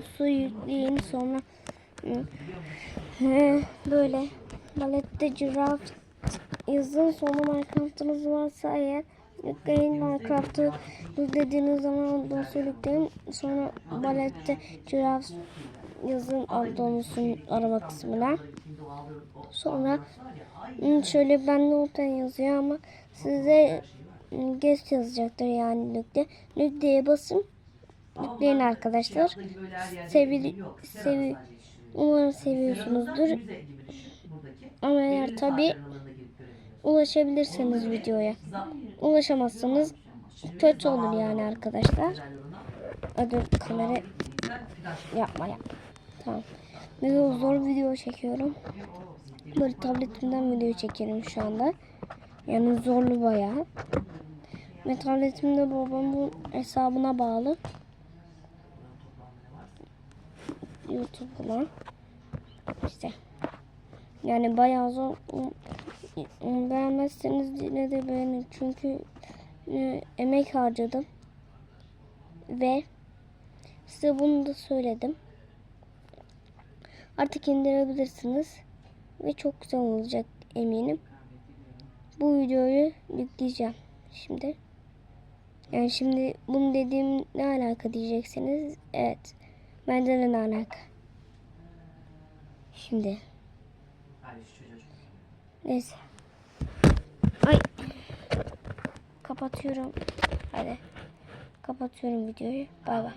su yükleyin sonra böyle balette giraf yazın. Sonra Minecraft'ınız varsa eğer yükleyin Minecraft'ı yüklediğiniz zaman dosya yükleyin. Sonra balette giraf yazın olduğunuzun arama kısmına. Sonra şöyle bende ortaya yazıyor ama size guest yazacaktır yani nükle nükleye basın yükleyin arkadaşlar Sevi, sevi, umarım seviyorsunuzdur. Ama eğer tabi ulaşabilirseniz videoya. Ulaşamazsanız kötü olur yani arkadaşlar. Hadi kamera yapma yapma. Tamam. Biraz zor video çekiyorum. Böyle tabletimden video çekerim şu anda. Yani zorlu bayağı. Ve tabletimde babamın hesabına bağlı. YouTube'una. İşte. Yani bayağı zor. Beğenmezseniz yine de beğenin. Çünkü e, emek harcadım. Ve size bunu da söyledim. Artık indirebilirsiniz. Ve çok güzel olacak eminim. Bu videoyu yükleyeceğim şimdi. Yani şimdi bunu dediğim ne alaka diyeceksiniz. Evet. Bence de ne alaka. Şimdi. Neyse. Ay. Kapatıyorum. Hadi. Kapatıyorum videoyu. Bay bay.